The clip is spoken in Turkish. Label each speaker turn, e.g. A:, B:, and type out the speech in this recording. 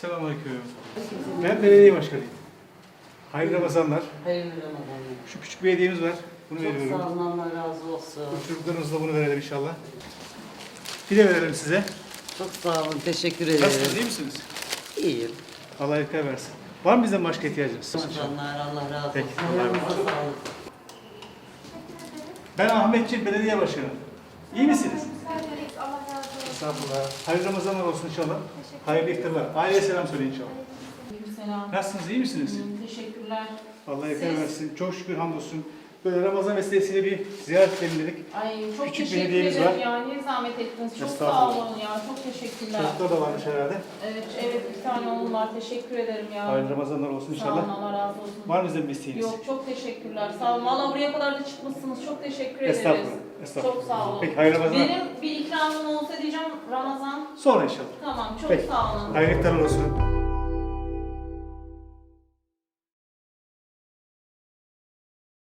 A: Selamünaleyküm. Ben belediye başkanıyım. Hayırlı Ramazanlar.
B: Hayırlı Ramazanlar.
A: Şu küçük bir hediyemiz var. Bunu
B: Çok
A: veriyorum.
B: sağ olun, Allah razı olsun.
A: Bu çocuklarınızla bunu verelim inşallah. Bir de verelim size.
B: Çok sağ olun, teşekkür ederim.
A: Nasılsınız, iyi misiniz?
B: İyiyim.
A: Allah iyilikler versin. Var mı bizden başka ihtiyacınız?
B: Ramazanlar, Allah razı
A: Peki,
B: olsun.
A: Allah
B: Ayağınıza
A: razı
B: sağlık.
A: Ben Ahmetçi Belediye Başkanı. İyi misiniz?
C: Allah razı olsun.
A: Estağfurullah. Hayırlı Ramazanlar olsun inşallah. Hayırlı iftarlar. Aileye selam söyleyin inşallah.
D: Selam.
A: Nasılsınız, iyi misiniz?
D: Teşekkürler.
A: Allah
D: Siz?
A: versin. Çok şükür hamdolsun. Böyle Ramazan vesilesiyle bir ziyaret edelim dedik.
D: Ay çok
A: Küçük bir
D: teşekkür
A: hediyemiz
D: ederim
A: var.
D: ya. Niye zahmet ettiniz? Çok sağ
A: Estağfurullah.
D: olun ya. Çok teşekkürler.
A: Çocuklar da varmış herhalde.
D: Evet, evet bir tane oğlum var. Teşekkür ederim ya.
A: Hayırlı Ramazanlar olsun
D: Sağ
A: inşallah.
D: olun Allah razı olsun.
A: Var mı bizden bir isteğiniz?
D: Yok çok teşekkürler. Sağ olun. Valla buraya kadar da çıkmışsınız. Çok teşekkür ederiz.
A: Estağfurullah. Estağfurullah.
D: Çok sağ olun.
A: Peki hayırlı Ramazanlar.
D: Benim bir ikramım olsa.
A: Sonra inşallah.
D: Tamam çok
A: Peki.
D: sağ olun.
A: Hayırlı olsun.